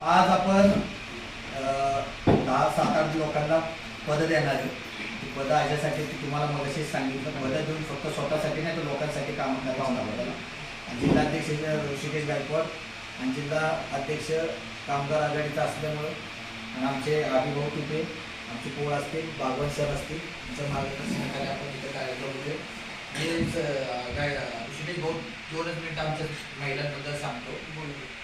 आज आपण दहा सात आठ लोकांना पदं देणार आहे. ती पदं अशासाठी की तुम्हाला मगाशी सांगितलं. पदं देऊन फक्त स्वतःसाठी नाही तर लोकांसाठी काम आपल्याला. आणि जिल्हाध्यक्ष ऋषिकेश गायकवाड आणि जिल्हा अध्यक्ष कामगार आघाडीचा असल्यामुळं आणि आमचे अभिभाऊ तुपे आमचे पोळ असतील बागवन सर असतील त्यांच्या मार्गदर्शनाखाली आपण इथे कार्यक्रम होते हेच अं, काय ऋषिकेश भाऊ दोनच मिनिट आमच्या महिलांबद्दल सांगतो. आमच्या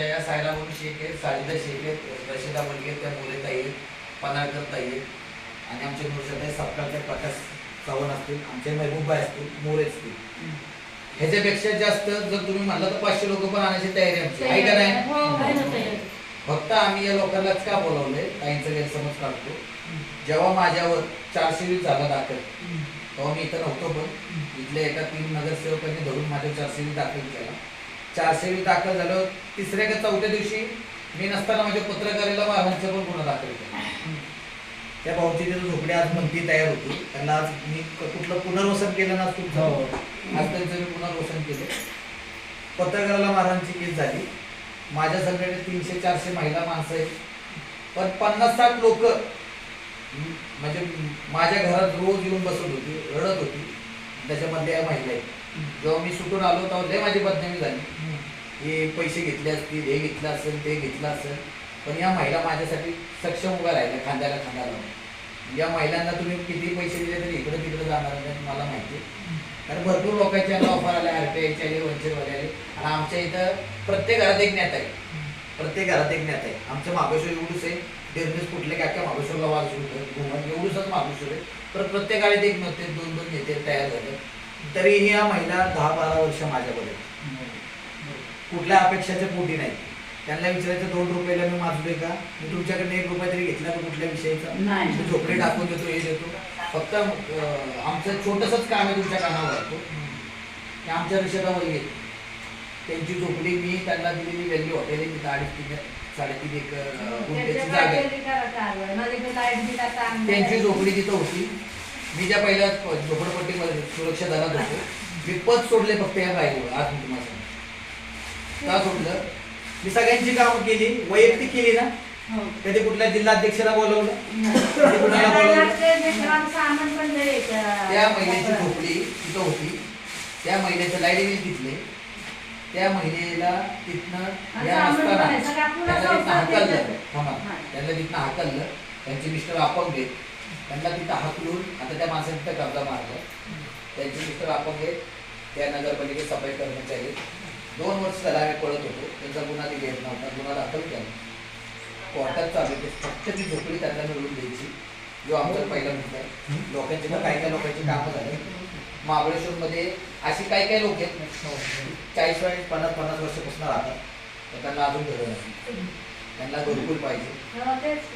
या सायला म्हणून शेख आहेत साजिदा शेख आहेत रशिदा मुलगी आहेत त्या मोरे ताई आहेत पनाळकर ताई आहेत आणि आमचे नुरशदाई सपकाळचे प्रकाश चव्हाण असतील आमचे महबूबाई असतील मोरे असतील. ह्याच्यापेक्षा जास्त जर तुम्ही म्हणलं तर पाचशे लोक पण आणण्याची तयारी आमची. आहे का नाही? हो, तयारी. फक्त आम्ही या लोकांनाच का बोलावलंय? ताईंचा गैरसमज काढतो. जेव्हा माझ्यावर चारशे वीस झाला दाखल तेव्हा मी इथं नव्हतो पण इथल्या एका तीन नगरसेवकांनी धरून माझ्या चारशे वीस दाखल केला. चारशे वीस दाखल झालं. तिसऱ्या का चौथ्या दिवशी मी नसताना माझ्या पत्रकाराला महाराजांचा पण गुन्हा दाखल केला. त्या भाऊची तिथं झोपडी आज मंत्री तयार होती. त्यांना आज मी कुठलं पुनर्वसन केलं ना तुमचं. आज त्यांचं मी पुनर्वसन केलं. पत्रकाराला मारहाणची केस झाली. माझ्या संघटनेत तीनशे चारशे महिला माणसं आहेत. पण पन्नास साठ लोक म्हणजे माझ्या घरात रोज येऊन बसत होती रडत होती. त्याच्यामध्ये या महिला आहेत. जेव्हा मी सुटून आलो तेव्हा लय माझी बदनामी झाली. हे पैसे घेतले असतील हे घेतलं असेल ते घेतलं असेल पण या महिला माझ्यासाठी सक्षम उभ्या राहिल्या खांद्याला खांदा लावून. या महिलांना तुम्ही किती पैसे दिले तरी इकडे तिकडे जाणार नाही मला माहिती आहे. कारण भरपूर लोकांच्या ऑफर आल्या आरटीआयच्या आले वंचितवाले आले. आणि आमच्या इथं प्रत्येक घरात एक नेता आहे. प्रत्येक घरात एक नेता आहे. आमच्या मागेश्वर एवढूच आहे. डेरनेस कुठले काय काय महाबळेश्वरला वाज घुमन एवढूच महाबळेश्वर आहे. तर प्रत्येक एक नेते दोन दोन नेते तयार झाले. तरीही या महिला दहा बारा वर्ष माझ्याकडे आहेत. कुठल्या अपेक्षाच्या पोटी नाही. त्यांना विचारायचं दोन रुपयाला मी माजलोय का? मी तुमच्याकडे एक रुपया तरी घेतला का कुठल्या विषयाचा? नाही. मी झोपडे टाकून देतो हे देतो. फक्त आमचं छोटंसंच काम आहे तुमच्या कानावर. की आमच्या विषयावर येत त्यांची झोपडी मी त्यांना दिलेली व्हॅल्यू हॉटेल आहे तिथं अडीच तीन साडेतीन एक गुंठ्याची जागा आहे. त्यांची. झोपडी तिथं होती. मी ज्या पहिल्या झोपडपट्टीमध्ये सुरक्षा दलात होतो. मी पद सोडले फक्त या बाईवर आज मी तुम्हाला. का सोडलं मी सगळ्यांची कामं केली वैयक्तिक केली ना हो. कधी कुठल्या जिल्हाध्यक्षाला बोलवलं नाही. कधी कुणाला आता बोलवलं. त्या महिलेची झोपडी तिथं होती त्या महिलेचं लाइट बिल तिथले त्या महिलेला तिथनं या त्यांना तिथनं संसार हाकललं देतात. थांबा. हा. त्यांना तिथनं हाकललं त्यांचे मिस्टर अपंग त्यांना तिथं हाकलून आता त्या माणसाने तिथं कब्जा मारला त्यांचे मिस्टर अपंग त्या नगरपालिकेत सफाई कर्मचारी. दोन वर्ष झाला आम्ही पळत होतो. त्यांचा गुन्हा तिथे येत नव्हता. गुन्हा दाखल केला. कोर्टात चालू आहे फक्त ती झोपडी त्यांना मिळवून द्यायची. जो आमचा पहिला मुद्दा आहे. लोकांचे काही काही लोकांची कामं झाली. महाबळेश्वरमध्ये अशी काही काही लोक आहेत. चाळीस वेळेस पन्नास पन्नास वर्षापासून राहतात. तर त्यांना अजून घरं नाही त्यांना गुरुकुल पाहिजे.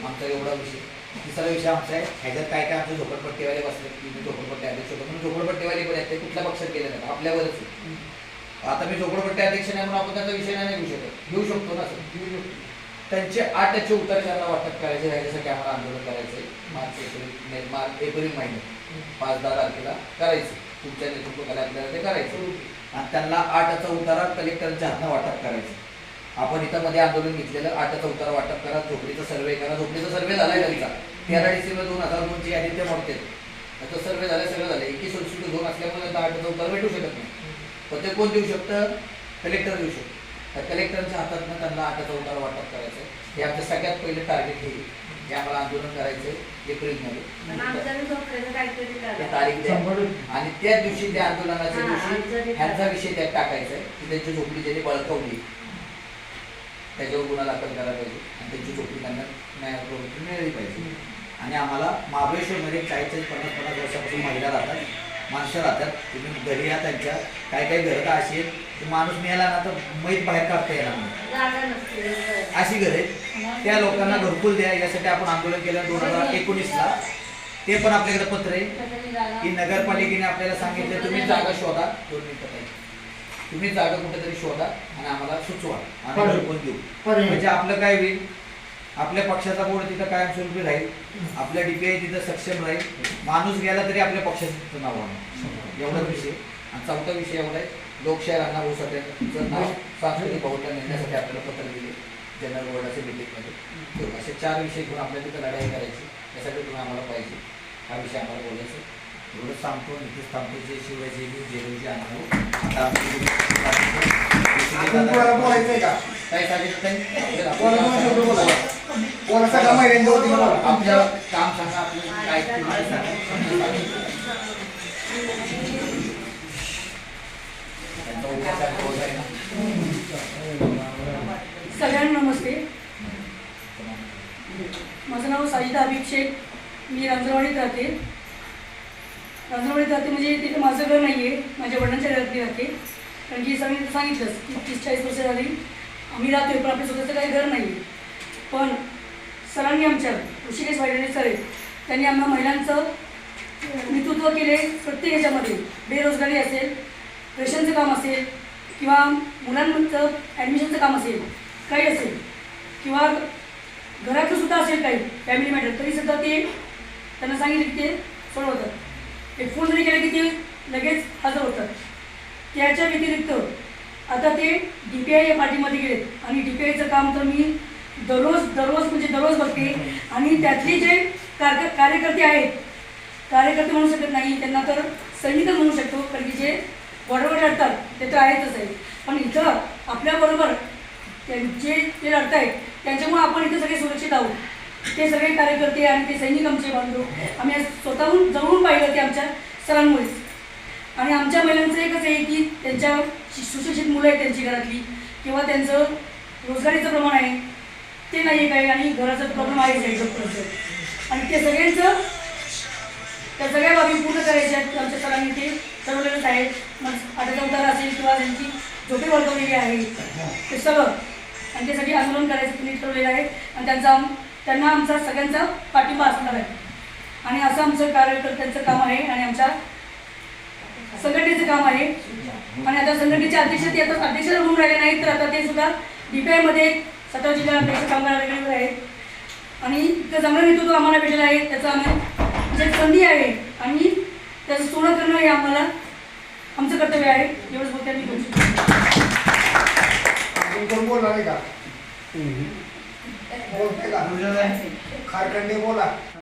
आमचा एवढा विषय. तिसरा विषय आमचा आहे. ह्याच्यात काय काय आमचे झोपडपट्टीवाले बसले की झोपडपट्टी आले होतो. पण झोपडपट्टीवाले पण आहेत? ते कुठल्या पक्षात गेले नाही आपल्यावरच आता मी झोपडपट्टी अध्यक्ष नाही म्हणून आपण त्यांचा विषय नाही घेऊ शकत. घेऊ शकतो ना सर? घेऊ शकतो. त्यांचे आठ टक्के उत्तर त्यांना वाटप करायचे ह्याच्यासाठी आम्हाला आंदोलन करायचे March April May March April महिन्यात पाच दहा तारखेला करायचं. तुमच्या नेतृत्वाखाली आपल्याला ते करायचं. आणि त्यांना आठाचा उतारा कलेक्टरच्या हातनं वाटप करायचं. आपण इथं मध्ये आंदोलन घेतलेलं आठाचा उतारा वाटप करा झोपडीचा सर्वे करा. झोपडीचा सर्वे झालाय त्यांचा तेरा डिसेंबर दोन हजार दोनची यादी ते मोडते आता सर्वे झालाय सर्वे झालं. एकवीस वर्षी दोन असल्यामुळे आता आठाचा उतारा भेटू शकत नाही. पण ते कोण देऊ शकतं? कलेक्टर देऊ शकतो. तर कलेक्टरच्या हातातनं त्यांना आठाचा उतारा वाटप करायचं. हे आमचं सगळ्यात पहिलं टार्गेट हे. हे आम्हाला आंदोलन करायचं. आहे एप्रिलमध्ये. तारीख द्या. आणि त्याच दिवशी त्या आंदोलनाच्या हा, दिवशी ह्यांचा करा. विषय त्यात टाकायचा आहे की त्यांची झोपडी ज्यांनी बळकवली. त्याच्यावर गुन्हा दाखल करायला पाहिजे. आणि त्यांची झोपडी त्यांना न्यायप्रवृत्ती मिळाली पाहिजे. आणि आम्हाला महाबळेश्वरमध्ये चाळीस चाळीस पन्नास पन्नास वर्षापासून महिला राहतात. माणसं राहतात. तुम्ही घरी या त्यांच्या. काही काही घरं तर अशी आहेत की माणूस मिळाला ना तर मैत बाहेर काढता येणार नाही. अशी घरं आहेत. त्या लोकांना घरकुल द्या. यासाठी आपण आंदोलन केलं दोन हजार एकोणीसला. ते पण आपल्याकडे पत्र आहे. की नगरपालिकेने आपल्याला सांगितलं तुम्ही जागा शोधा. दोन मिनिटं. तुम्ही जागा कुठेतरी शोधा आणि आम्हाला सुचवा. आणि पर्याय. घरकुल देऊ. म्हणजे आपलं काय होईल? आपल्या पक्षाचा बोर्ड तिथं कायमस्वरूपी राहील आपल्या डीपीआय तिथं सक्षम राहील माणूस गेला तरी आपल्या पक्षाचं नाव आहे एवढाच विषय. आणि चौथा विषय एवढा आहे लोकशाही राणा भाऊ हो साठेंचं नाव सांस्कृतिक बहुत्व नेण्यासाठी आपल्याला पत्र दिले जनरल बोर्डाच्या मिटिंगमध्ये असे चार विषय घेऊन आपल्या तिथं लढाई करायची. त्यासाठी तुम्ही आम्हाला पाहिजे. हा विषय आम्हाला बोलायचा एवढं सांगतो इथे थांबतो. जे शिवाय जे मी जे आणतो आता आमची का? काय सांगितलं बोला सगळ्या आपल्या काम सांगा आपलं काय सगळ्यांना नमस्ते. माझं नाव साजिदा शेख. मी रांजणवाडीत राहते. रांजणवाडीत राहते म्हणजे तिथे माझं घर नाही आहे माझ्या वडिलांच्या राहते. कारण की सगळ्यांनी सांगितलंच की तीस चाळीस वर्ष झाली. आम्ही राहतोय पण आपल्या स्वतःचं काही घर नाही आहे पण सरांनी आमच्या ऋषिकेश वायडे सर त्यांनी आम्हा महिलांचं नेतृत्व केले प्रत्येक ह्याच्यामध्ये बेरोजगारी असेल रेशनचं काम असेल किंवा मुलांचं ॲडमिशनचं काम असेल काही असेल किंवा घरातलं सुद्धा असेल काही फॅमिली मॅटर तरीसुद्धा ते त्यांना सांगितलं की ते सोडवतात. एक फोन जरी केला की ते लगेच हजर होतात. त्याच्या व्यतिरिक्त आता ते डी पी आय या पार्टीमध्ये गेलेत. आणि डी पी आयचं काम तर मी दररोज दररोज म्हणजे दररोज बघते. आणि त्यातले जे कार कार्यकर्ते आहेत कार्यकर्ते म्हणू शकत नाही त्यांना तर सैनिकच म्हणू शकतो कारण की जे बॉर्डरवर लढतात ते तर आहेतच आहे पण इथं आपल्याबरोबर ते जे ते लढतायत त्यांच्यामुळे आपण इथं सगळे सुरक्षित आहोत. ते सगळे कार्यकर्ते आणि ते सैनिक आमचे बांधव आम्ही स्वतःहून जवळून पाहिलं ते आमच्या सरांमुळेच. आणि आमच्या महिलांचं एकच आहे की त्यांच्या सुशिक्षित मुलं आहेत त्यांची घरातली किंवा त्यांचं रोजगारीचं प्रमाण आहे ते नाही आहे काही आणि घराचं प्रॉब्लेम आहे आणि ते सगळ्यांचं त्या सगळ्या बाबी पूर्ण करायच्या आहेत. आमच्या सरांनी ते ठरवलेलंच आहे. मग आटाचा उतारा असेल किंवा त्यांची झोपे वर्तवलेली आहे ते सगळं. आणि ते आंदोलन करायचं त्यांनी ठरवलेलं आहे. आणि त्यांचा त्यांना आमचा सगळ्यांचा पाठिंबा असणार आहे. आणि असं आमचं कार्यकर्त्यांचं काम आहे. आणि आमच्या संघटनेचं काम आहे. आणि आता संघटनेचे अध्यक्ष ते आता अध्यक्ष होऊन राहिले नाहीत तर आता ते सुद्धा मध्ये सतरा जिल्हा अध्यक्ष कामगार आघाडीवर आहेत. आणि इतकं चांगलं नेतृत्व आम्हाला भेटलेलं आहे त्याचं आम्हाला जे संधी आहे. आणि त्याचं सोनं करणं हे आम्हाला आमचं कर्तव्य आहे. एवढंच बोलते मी बोलणार आहे का? बोलते का? खारखंडे बोला.